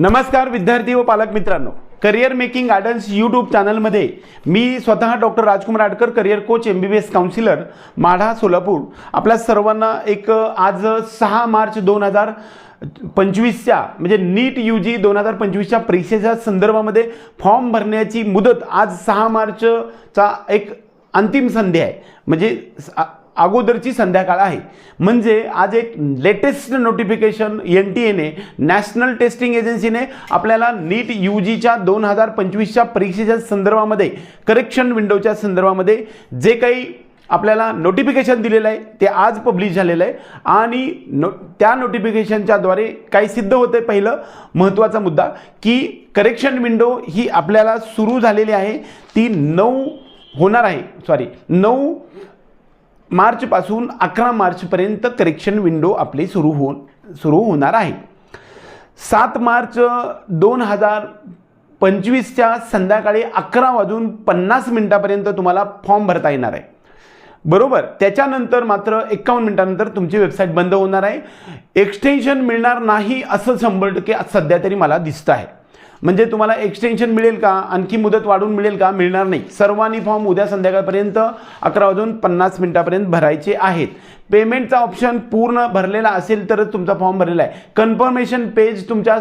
नमस्कार विद्यार्थी व पालक मित्रांनो. करिअर मेकिंग गार्डन्स यूट्यूब चॅनलमध्ये मी स्वतः doctor Rajkumar Adkar career coach M B B S counsellor Madha Solapur. आपल्या सर्वांना एक आज सहा मार्च दोन हजार पंचवीसच्या म्हणजे नीट यू जी दोन हजार पंचवीसच्या परीक्षेच्या संदर्भामध्ये फॉर्म भरण्याची मुदत आज सहा मार्चचा एक अंतिम संधी आहे. म्हणजे स- अगोदरची संध्याकाळ आहे. म्हणजे आज एक लेटेस्ट नोटिफिकेशन एन टी एने नॅशनल टेस्टिंग एजन्सीने आपल्याला नीट यू जीच्या दोन हजार पंचवीसच्या परीक्षेच्या संदर्भामध्ये करेक्शन विंडोच्या संदर्भामध्ये जे काही आपल्याला नोटिफिकेशन दिलेलं आहे ते आज पब्लिश झालेलं आहे. आणि नो त्या नोटिफिकेशनच्याद्वारे काय सिद्ध होतं पहिलं महत्त्वाचा मुद्दा की करेक्शन विंडो ही आपल्याला सुरू झालेली आहे. ती नऊ होणार आहे सॉरी नऊ मार्चपासून अकरा मार्चपर्यंत करेक्शन विंडो आपली सुरू हो सुरू होणार आहे. सात मार्च दोन हजार पंचवीसच्या संध्याकाळी अकरा वाजून पन्नास मिनिटापर्यंत तुम्हाला फॉर्म भरता येणार आहे. बरोबर? त्याच्यानंतर मात्र एकावन्न मिनिटानंतर तुमची वेबसाईट बंद होणार आहे. एक्सटेन्शन मिळणार नाही असं शंभर टक्के सध्या तरी मला दिसतं आहे. म्हणजे तुम्हाला एक्सटेन्शन मिळेल का? आणखी मुदत वाढून मिळेल का? मिळणार नाही. सर्वांनी फॉर्म उद्या संध्याकाळपर्यंत अकरा वाजून पन्नास मिनिटापर्यंत भरायचे आहेत. पेमेंटचा ऑप्शन पूर्ण भरलेला असेल तरच तुमचा फॉर्म भरलेला आहे. कन्फर्मेशन पेज तुमच्या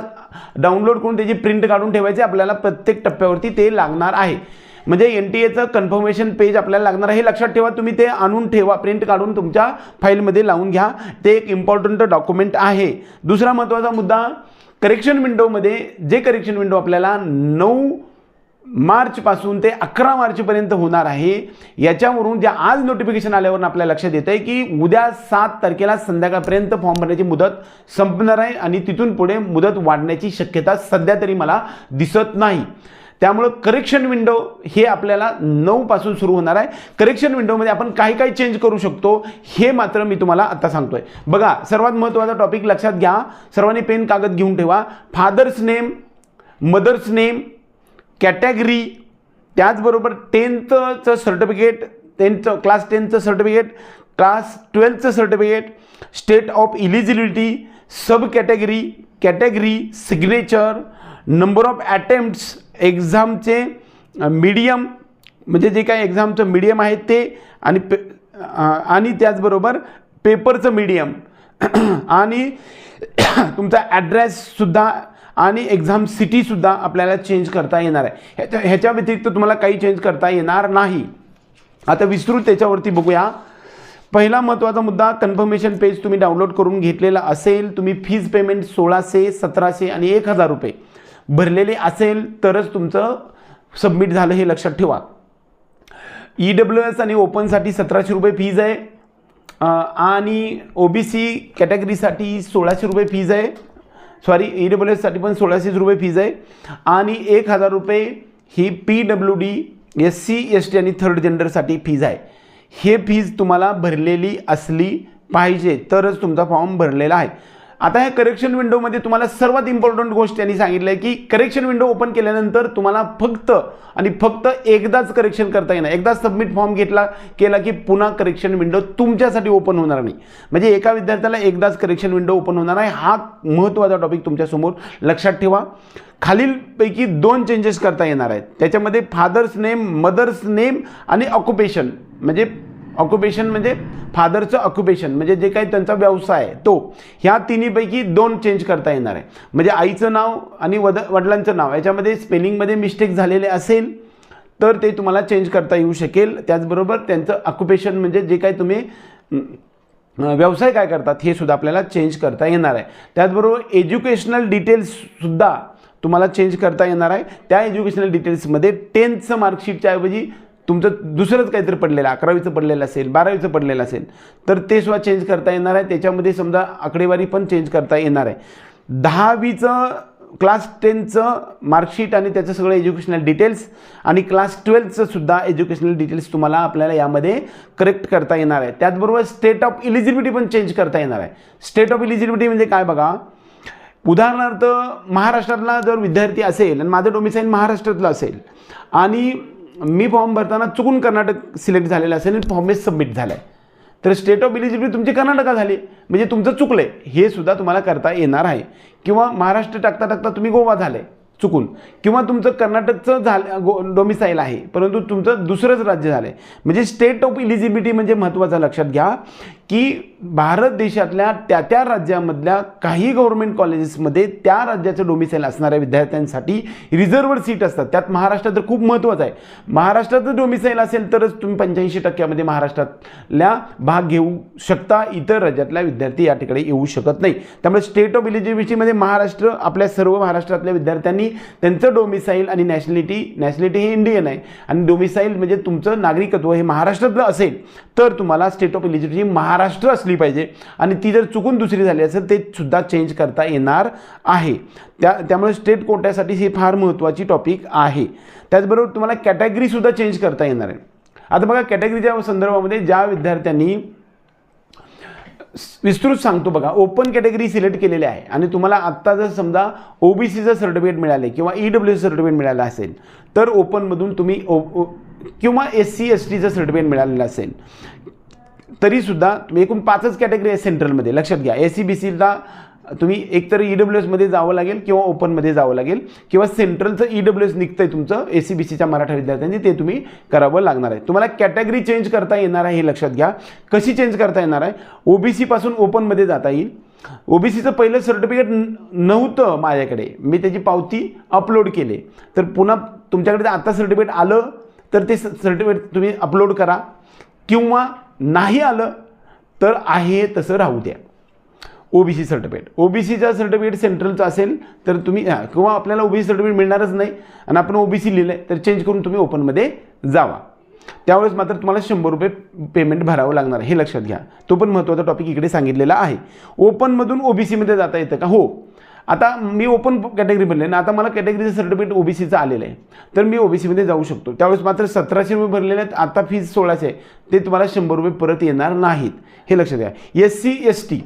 डाउनलोड करून त्याची प्रिंट काढून ठेवायचे. आपल्याला प्रत्येक टप्प्यावरती ते लागणार आहे. म्हणजे एन टी एचं कन्फर्मेशन पेज आपल्याला लागणार आहे. हे लक्षात ठेवा तुम्ही ते आणून ठेवा. प्रिंट काढून तुमच्या फाईलमध्ये लावून घ्या. ते एक इम्पॉर्टंट डॉक्युमेंट आहे. दुसरा महत्त्वाचा मुद्दा करेक्शन विंडोमध्ये जे करेक्शन विंडो आपल्याला नऊ मार्चपासून ते अकरा मार्चपर्यंत होणार आहे याच्यावरून जे आज नोटिफिकेशन आल्यावरून आपल्याला लक्षात येतं आहे की उद्या सात तारखेला संध्याकाळपर्यंत फॉर्म भरण्याची मुदत संपणार आहे आणि तिथून पुढे मुदत वाढण्याची शक्यता सध्या तरी मला दिसत नाही. त्यामुळं करेक्शन विंडो हे आपल्याला नऊपासून सुरू होणार आहे. करेक्शन विंडोमध्ये आपण काही काही चेंज करू शकतो. हे मात्र मी तुम्हाला आता सांगतोय. बघा सर्वात महत्त्वाचा टॉपिक लक्षात घ्या. सर्वांनी पेन कागद घेऊन ठेवा. Father's name mother's name category त्याचबरोबर टेन्थचं सर्टिफिकेट टेन्थचं क्लास टेनचं certificate class ट्वेल्थचं certificate state of eligibility sub category category signature number of attempts एक्झामचे medium म्हणजे जे काही एक्झामचं मीडियम आहे ते आणि पे आणि त्याचबरोबर पेपरचं मीडियम आणि तुमचा ॲड्रेससुद्धा आणि एक्झाम सिटीसुद्धा आपल्याला चेंज करता येणार आहे. ह्याच्या ह्याच्या व्यतिरिक्त तुम्हाला काही चेंज करता येणार नाही. आता विस्तृत त्याच्यावरती बघूया. पहिला महत्त्वाचा मुद्दा कन्फर्मेशन पेज तुम्ही डाउनलोड करून घेतलेला असेल तुम्ही फीज पेमेंट सोळाशे सतराशे आणि एक हजार रुपये. भरलेले असेल तरच तुमचं सबमिट झालं हे लक्षात ठेवा. ई डब्ल्यू एस आणि ओपनसाठी सतराशे रुपये फीज आहे. आणि ओ बी सी कॅटेगरीसाठी सोळाशे रुपये फीज आहे. सॉरी ई डब्ल्यू एससाठी पण सोळाशेच रुपये फीज आहे. आणि एक हजार रुपये ही P W D S C S T आणि थर्ड जेंडरसाठी फीज आहे. हे फीज तुम्हाला भरलेली असली पाहिजे तरच तुमचा फॉर्म भरलेला आहे. आता या करेक्शन विंडोमध्ये तुम्हाला सर्वात इम्पॉर्टंट गोष्ट त्यांनी सांगितलं आहे की करेक्शन विंडो ओपन केल्यानंतर तुम्हाला फक्त आणि फक्त एकदाच करेक्शन करता येणार. एकदा सबमिट फॉर्म घेतला केला की पुन्हा करेक्शन विंडो तुमच्यासाठी ओपन होणार नाही. म्हणजे एका विद्यार्थ्याला एकदाच करेक्शन विंडो ओपन होणार आहे हा महत्त्वाचा टॉपिक तुमच्यासमोर लक्षात ठेवा. खालीलपैकी दोन चेंजेस करता येणार आहेत. त्याच्यामध्ये फादर्स नेम मदर्स नेम आणि ऑक्युपेशन म्हणजे ऑक्युपेशन म्हणजे फादरचं ऑक्युपेशन म्हणजे जे काही त्यांचा व्यवसाय आहे तो. ह्या तिन्हीपैकी दोन चेंज करता येणार आहे. म्हणजे आईचं नाव आणि वद वडिलांचं नाव याच्यामध्ये स्पेलिंगमध्ये मिस्टेक झालेले असेल तर ते तुम्हाला चेंज करता येऊ शकेल. त्याचबरोबर त्यांचं ऑक्युपेशन म्हणजे जे काही तुम्ही व्यवसाय काय करतात हे सुद्धा आपल्याला चेंज करता येणार आहे. त्याचबरोबर एज्युकेशनल डिटेल्ससुद्धा तुम्हाला चेंज करता येणार आहे. त्या एज्युकेशनल डिटेल्समध्ये टेन्थचं मार्कशीटच्या ऐवजी तुमचं दुसरंच काहीतरी पडलेलं अकरावीचं पडलेलं असेल बारावीचं पडलेलं असेल तर ते सुद्धा चेंज करता येणार आहे. त्याच्यामध्ये समजा आकडेवारी पण चेंज करता येणार आहे. दहावीचं क्लास टेनचं मार्कशीट आणि त्याचं सगळं एज्युकेशनल डिटेल्स आणि क्लास ट्वेल्थचं सुद्धा एज्युकेशनल डिटेल्स तुम्हाला आपल्याला यामध्ये करेक्ट करता येणार आहे. त्याचबरोबर स्टेट ऑफ इलिजिबिलिटी पण चेंज करता येणार आहे. स्टेट ऑफ इलिजिबिलिटी म्हणजे काय बघा? उदाहरणार्थ महाराष्ट्रातला जर विद्यार्थी असेल आणि माझं डोमिसाईल महाराष्ट्रातलं असेल आणि मी फॉर्म भरताना चुकून कर्नाटक सिलेक्ट झालेलं असेल आणि फॉर्म सबमिट झाला आहे तर स्टेट ऑफ इलिजिबिलिटी तुमची कर्नाटका झाली. म्हणजे तुमचं चुकलं आहे हे सुद्धा तुम्हाला करता येणार आहे. किंवा महाराष्ट्र टाकता टाकता तुम्ही गोवा झाले चुकून. किंवा तुमचं कर्नाटकचं झालं गो डोमिसाईल आहे. परंतु तुमचं दुसरंच राज्य झालं आहे म्हणजे स्टेट ऑफ इलिजिबिलिटी म्हणजे महत्त्वाचं लक्षात घ्या. की भारत देशातल्या त्या त्या राज्यामधल्या काही गव्हर्नमेंट कॉलेजेसमध्ये त्या राज्याचं डोमिसाईल असणाऱ्या विद्यार्थ्यांसाठी रिझर्व्ड सीट असतात. त्यात महाराष्ट्रात तर खूप महत्त्वाचं आहे. महाराष्ट्राचं डोमिसाईल असेल तरच तुम्ही पंच्याऐंशी टक्क्यामध्ये महाराष्ट्रातल्या भाग घेऊ शकता. इतर राज्यातल्या विद्यार्थी या ठिकाणी येऊ शकत नाही. त्यामुळे स्टेट ऑफ एलिजिबिलिटीमध्ये महाराष्ट्र आपल्या सर्व महाराष्ट्रातल्या विद्यार्थ्यांनी त्यांचं डोमिसाईल आणि नॅशनॅलिटी नॅशनॅलिटी हे इंडियन आहे. आणि डोमिसाईल म्हणजे तुमचं नागरिकत्व हे महाराष्ट्रातलं असेल तर तुम्हाला स्टेट ऑफ इलिजिबिलिटी महाराष्ट्र असली पाहिजे आणि ती जर चुकून दुसरी झाली असेल ते सुद्धा चेंज करता येणार आहे. त्या त्यामुळे स्टेट कोट्यासाठी ही फार महत्त्वाची टॉपिक आहे. त्याचबरोबर तुम्हाला कॅटेगरीसुद्धा चेंज करता येणार आहे. आता बघा कॅटेगरीच्या संदर्भामध्ये ज्या विद्यार्थ्यांनी विस्तृत सांगतो बघा ओपन कॅटेगरी सिलेक्ट केलेली आहे. आणि तुम्हाला आत्ता जर समजा ओबीसीचं सर्टिफिकेट मिळाले किंवा ई डब्ल्यू सर्टिफिकेट मिळालं असेल तर ओपनमधून तुम्ही ओ किंवा एस सी एस टीचं सर्टिफिकेट मिळालेलं असेल. तरीसुद्धा तुम्ही एकूण पाचच कॅटेगरी आहे सेंट्रलमध्ये लक्षात घ्या. ए सी बी सीला तुम्ही एकतर ई डब्ल्यू एसमध्ये जावं लागेल किंवा ओपनमध्ये जावं लागेल किंवा सेंट्रलचं ई डब्ल्यू एस निघतं आहे तुमचं ए सी बी सीच्या मराठा विद्यार्थ्यांनी ते तुम्ही करावं लागणार आहे. तुम्हाला कॅटेगरी चेंज करता येणार आहे हे लक्षात घ्या. कशी चेंज करता येणार आहे? ओबीसीपासून ओपनमध्ये जाता येईल. ओबीसीचं पहिलं सर्टिफिकेट नव्हतं माझ्याकडे. मी त्याची पावती अपलोड केले. तर पुन्हा तुमच्याकडे आता सर्टिफिकेट आलं तर ते सर्टिफिकेट तुम्ही अपलोड करा. किंवा नाही आलं तर आहे तसं राहू द्या. ओबीसी सर्टिफिकेट ओबीसीचं सर्टिफिकेट सेंट्रलचं असेल तर तुम्ही किंवा आपल्याला ओबीसी सर्टिफिकेट मिळणारच नाही आणि आपण ओबीसी लिहिलं आहे तर चेंज करून तुम्ही ओपनमध्ये जावा. त्यावेळेस मात्र तुम्हाला शंभर रुपये पेमेंट भरावं लागणार हे लक्षात घ्या. तो पण महत्त्वाचा टॉपिक इकडे सांगितलेला आहे. ओपनमधून ओबीसीमध्ये जाता येतं का? हो. आता मी ओपन कॅटेगरी भरले ना आता मला कॅटेगरीचं सर्टिफिकेट ओबीसीचं आलेलं आहे. तर मी ओबीसीमध्ये जाऊ शकतो. त्यावेळेस मात्र सतराशे रुपये भरलेले आहेत. आता फीज सोळाशे आहे. ते तुम्हाला शंभर रुपये परत येणार नाहीत. हे लक्षात घ्या. एस सी एस टी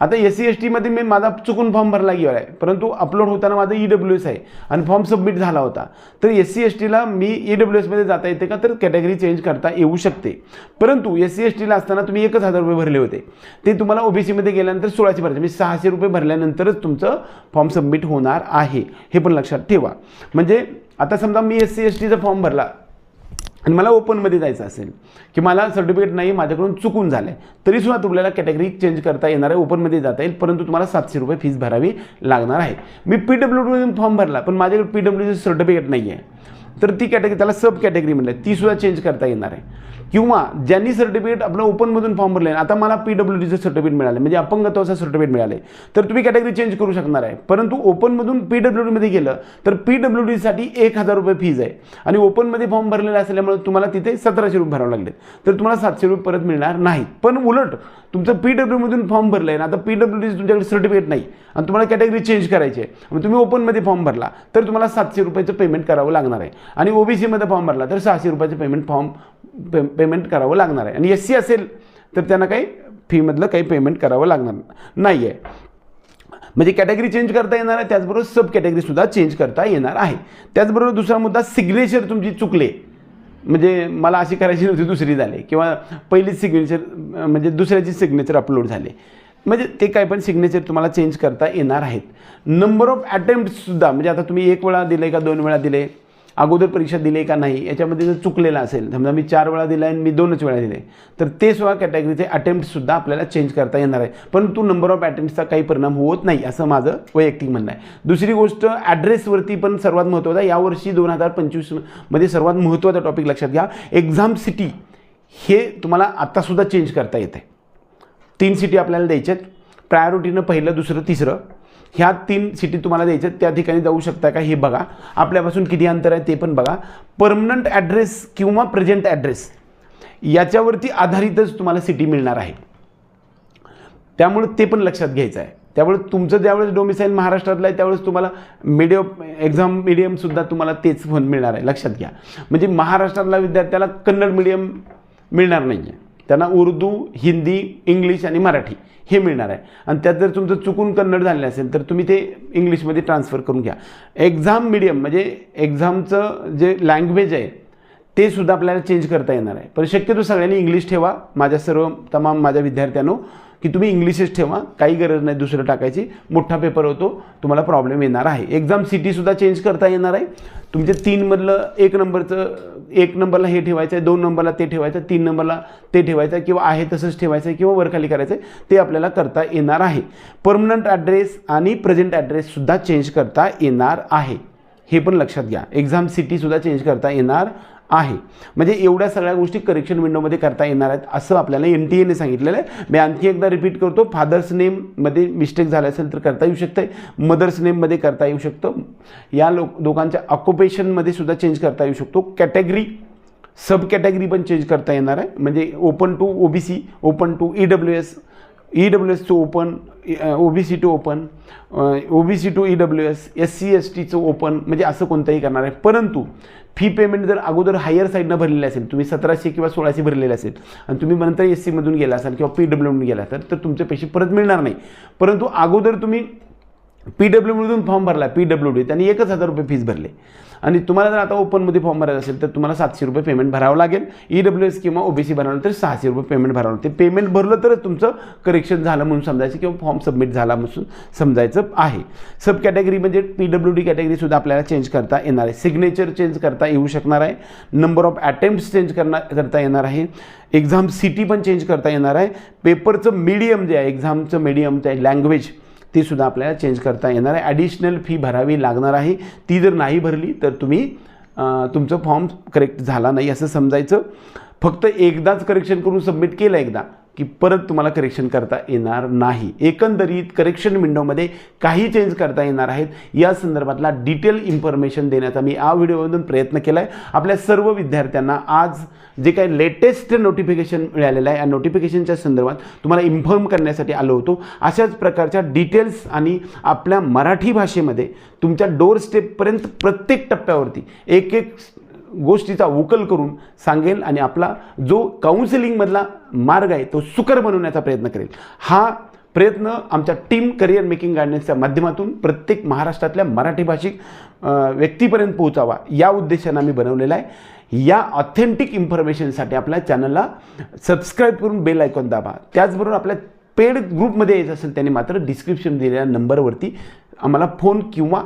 आता एस सी एस टीमध्ये मी माझा चुकून फॉर्म भरला गेला आहे. परंतु अपलोड होताना माझा ई डब्ल्यू एस आहे आणि फॉर्म सबमिट झाला होता. तर एस सी एस टीला मी ई डब्ल्यू एसमध्ये जाता येते का? तर कॅटेगरी चेंज करता येऊ शकते. परंतु एस सी एस टीला असताना तुम्ही एकच हजार रुपये भरले होते. ते तुम्हाला ओबीसीमध्ये गेल्यानंतर सोळाशे भरायचे. म्हणजे सहाशे रुपये भरल्यानंतरच तुमचं फॉर्म सबमिट होणार आहे. हे पण लक्षात ठेवा. म्हणजे आता समजा मी एस सी एस टीचा फॉर्म भरला. आणि मला ओपनमध्ये जायचं असेल की मला सर्टिफिकेट नाही माझ्याकडून चुकून झालं आहे तरीसुद्धा तुम्हाला कॅटेगरी चेंज करता येणार आहे ओपनमध्ये जाता येईल परंतु तुम्हाला सातशे रुपये फीस भरावी लागणार आहे. मी पी डब्ल्यू डीमधून फॉर्म भरला पण माझ्याकडे पी डब्ल्यूचं सर्टिफिकेट नाही आहे तर ती कॅटेगरी त्याला सब कॅटेगरी म्हणलं तीसुद्धा चेंज करता येणार आहे. किंवा ज्यांनी सर्टिफिकेट आपलं ओपनमधून फॉर्म भरले आता मला पी डब्ल्यू डीचं सर्टिफिकेट मिळालं म्हणजे अपंगत्वाचं सर्टिफिकेट मिळालं तर तुम्ही कॅटेगरी चेंज करू शकणार आहे. परंतु ओपनमधून पी डब्ल्यू डीमध्ये गेलं तर पी डब्ल्यू डीसाठी एक हजार रुपये फीज आहे. आणि ओपनमध्ये फॉर्म भरलेला असल्यामुळे तुम्हाला तिथे सतराशे रुपये भरावे लागले तर तुम्हाला सातशे रुपये परत मिळणार नाहीत. पण उलट तुमचं पी डब्ल्यूमधून फॉर्म भरलं आहे ना आता पी डब्ल्यू डी तुमच्याकडे सर्टिफिकेट नाही. आणि तुम्हाला कॅटेगरी चेंज करायची आहे. मग तुम्ही ओपनमध्ये फॉर्म भरला तर तुम्हाला सातशे रुपयाचं पेमेंट करावं लागणार आहे. आणि ओबीसीमध्ये फॉर्म भरला तर सहाशे रुपयाचं पेमेंट फॉर्म पे पेमेंट करावं लागणार आहे. आणि एस सी असेल तर त्यांना काही फीमधलं काही पेमेंट करावं लागणार नाही आहे म्हणजे कॅटेगरी चेंज करता येणार आहे त्याचबरोबर सब कॅटेगरीसुद्धा चेंज करता येणार आहे. त्याचबरोबर दुसरा मुद्दा सिग्नेचर तुमची चुकले. म्हणजे मला अशी करायची नव्हती दुसरी झाली. किंवा पहिलीच सिग्नेचर म्हणजे दुसऱ्याची सिग्नेचर अपलोड झाले. म्हणजे ते काय पण सिग्नेचर तुम्हाला चेंज करता येणार आहेत. नंबर ऑफ अटेम्प्टसुद्धा म्हणजे आता तुम्ही एक वेळा दिले का दोन वेळा दिले? अगोदर परीक्षा दिली का नाही याच्यामध्ये जर चुकलेला असेल समजा मी चार वेळा दिला आणि मी दोनच वेळा दिले तर ते सुद्धा कॅटेगरीचे अटेम्प्टसुद्धा आपल्याला चेंज करता येणार आहे. परंतु नंबर ऑफ अटेम्प्टचा काही परिणाम होत नाही असं माझं वैयक्तिक म्हणणं आहे. दुसरी गोष्ट ॲड्रेसवरती पण सर्वात महत्त्वाचा यावर्षी दोन हजार पंचवीसमध्ये सर्वात महत्त्वाचा टॉपिक लक्षात घ्या. एक्झाम सिटी हे तुम्हाला आत्तासुद्धा चेंज करता येते तीन सिटी आपल्याला द्यायच्यात प्रायोरिटीनं पहिलं दुसरं तिसरं. ह्या तीन सिटी तुम्हाला द्यायच्यात त्या ठिकाणी जाऊ शकता का हे बघा. आपल्यापासून किती अंतर आहे ते पण बघा. परमनंट ॲड्रेस किंवा प्रेझेंट ॲड्रेस याच्यावरती आधारितच तुम्हाला सिटी मिळणार आहे. त्यामुळे ते पण लक्षात घ्यायचं आहे. त्यामुळे तुमचं ज्यावेळेस डोमिसाईल महाराष्ट्रातलं आहे त्यावेळेस तुम्हाला मीडियम एक्झाम मिडियमसुद्धा तुम्हाला तेच फोन मिळणार आहे. लक्षात घ्या. म्हणजे महाराष्ट्रातला विद्यार्थ्याला कन्नड मिडियम मिळणार नाही आहे त्यांना उर्दू हिंदी इंग्लिश आणि मराठी हे मिळणार आहे. आणि त्यात जर तुमचं चुकून कन्नड झालेलं असेल तर तुम्ही ते इंग्लिशमध्ये ट्रान्सफर करून घ्या. एक्झाम मिडियम म्हणजे एक्झामचं जे लँग्वेज आहे ते सुद्धा आपल्याला चेंज करता येणार आहे. पण शक्यतो सगळ्यांनी इंग्लिश ठेवा. माझ्या सर्व तमाम माझ्या विद्यार्थ्यांनो की तुम्ही इंग्लिशच ठेवा काही गरज नाही दुसरं टाकायची. मोठा पेपर होतो तुम्हाला प्रॉब्लेम येणार आहे. एक्झाम सिटीसुद्धा चेंज करता येणार आहे. तुमचे तीनमधलं एक नंबरचं एक नंबरला हे ठेवायचं आहे दोन नंबरला ते ठेवायचं आहे तीन नंबरला ते ठेवायचं आहे किंवा आहे तसंच ठेवायचं आहे किंवा वरखाली करायचं आहे ते आपल्याला करता येणार आहे. परमनंट ॲड्रेस आणि प्रेझेंट ॲड्रेससुद्धा चेंज करता येणार आहे. हे पण लक्षात घ्या. एक्झाम सिटीसुद्धा चेंज करता येणार आहे. म्हणजे एवढ्या सगळ्या गोष्टी करेक्शन विंडोमध्ये करता येणार आहेत असं आपल्याला एन टी एने सांगितलेलं आहे. मी आणखी एकदा रिपीट करतो फादर्स नेममध्ये मिस्टेक झालं असेल तर करता येऊ शकतं मदर्स नेममध्ये करता येऊ शकतं. या लोक दोघांच्या ऑक्युपेशनमध्ये सुद्धा चेंज करता येऊ शकतो. कॅटेगरी सब कॅटेगरी पण चेंज करता येणार आहे. म्हणजे open to O B C open to E W S E W एसचं open O B C to open O B C to E W S S C S टीचं open म्हणजे असं कोणतंही करणार आहे. परंतु फी पेमेंट जर अगोदर हायर साईडनं भरलेली असेल तुम्ही सतराशे किंवा सोळाशे भरलेले असेल आणि तुम्ही नंतर एस सीमधून गेला असाल किंवा पी डब्ल्यूमधून गेला असाल तर तुमचे पैसे परत मिळणार नाही. परंतु अगोदर तुम्ही पी डब्ल्यूमधून फॉर्म भरला पी डब्ल्यू डी त्यांनी एकच हजार रुपये फीस भरले. आणि तुम्हाला जर आता ओपनमध्ये फॉर्म भरायचा असेल तर तुम्हाला सातशे रुपये पेमेंट भरावं लागेल. ई डब्ल्यू एस किंवा ओबीसी भरावं तर सहाशे रुपये पेमेंट भरावं लागते. पेमेंट भरलं तरच तुमचं करेक्शन झालं म्हणून समजायचं किंवा फॉर्म सबमिट झाला म्हणून समजायचं आहे. सब कॅटेगरी म्हणजे पी डब्ल्यू डी कॅटेगरीसुद्धा आपल्याला चेंज करता येणार आहे. सिग्नेचर चेंज करता येऊ शकणार आहे. नंबर ऑफ अटेम्प्ट चेंज करणार करता येणार आहे. एक्झाम सिटी पण चेंज करता येणार आहे. पेपरचं मीडियम जे आहे एक्झामचं मीडियम जे आहे लँग्वेज ती सुद्धा आपल्याला चेंज करता येणार आहे. ॲडिशनल फी भरावी लागणार आहे. ती जर नाही भरली तर तुम्ही तुमचं फॉर्म करेक्ट झाला नाही असं समजायचं. फक्त एकदाच करेक्शन करून सबमिट केलं एकदा. की परत तुम्हाला करेक्शन करता येणार नाही. एकंदरीत करेक्शन विंडोमध्ये काही चेंज करता येणार आहेत. या संदर्भातला डिटेल इन्फॉर्मेशन देण्याचा मी या व्हिडिओमधून प्रयत्न केला आहे आपल्या सर्व विद्यार्थ्यांना आज जे काही लेटेस्ट नोटिफिकेशन मिळालेलं आहे या नोटिफिकेशनच्या संदर्भात तुम्हाला इन्फॉर्म करण्यासाठी आलो होतो. अशाच प्रकारच्या डिटेल्स आणि आपल्या मराठी भाषेमध्ये तुमच्या डोर स्टेपपर्यंत प्रत्येक टप्प्यावरती एक एक गोष्टीचा उकल करून सांगेल आणि आपला जो काउन्सिलिंगमधला मार्ग आहे तो सुकर बनवण्याचा प्रयत्न करेल. हा प्रयत्न आमच्या टीम करिअर मेकिंग गायडन्सच्या माध्यमातून प्रत्येक महाराष्ट्रातल्या मराठी भाषिक व्यक्तीपर्यंत पोहोचावा. या उद्देशानं आम्ही बनवलेला आहे. या ऑथेंटिक इन्फॉर्मेशनसाठी आपल्या चॅनलला सबस्क्राईब करून बेल आयकॉन दाबा. त्याचबरोबर आपल्या पेड ग्रुपमध्ये यायचं असेल त्यांनी मात्र डिस्क्रिप्शन दिलेल्या नंबरवरती आम्हाला फोन किंवा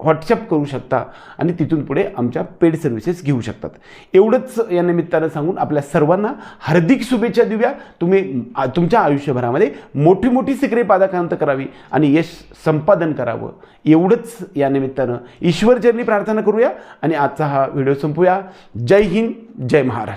व्हॉट्सअप करू शकता आणि तिथून पुढे आमच्या पेड सर्व्हिसेस घेऊ शकतात. एवढंच या निमित्तानं सांगून आपल्या सर्वांना हार्दिक शुभेच्छा देऊया. तुम्ही तुमच्या आयुष्यभरामध्ये मोठी मोठी सिक्रे पादाकांत करावी आणि यश संपादन करावं. एवढंच या निमित्तानं ईश्वरचरणी प्रार्थना करूया आणि आजचा हा व्हिडिओ संपूया. जय हिंद जय महाराष्ट्र.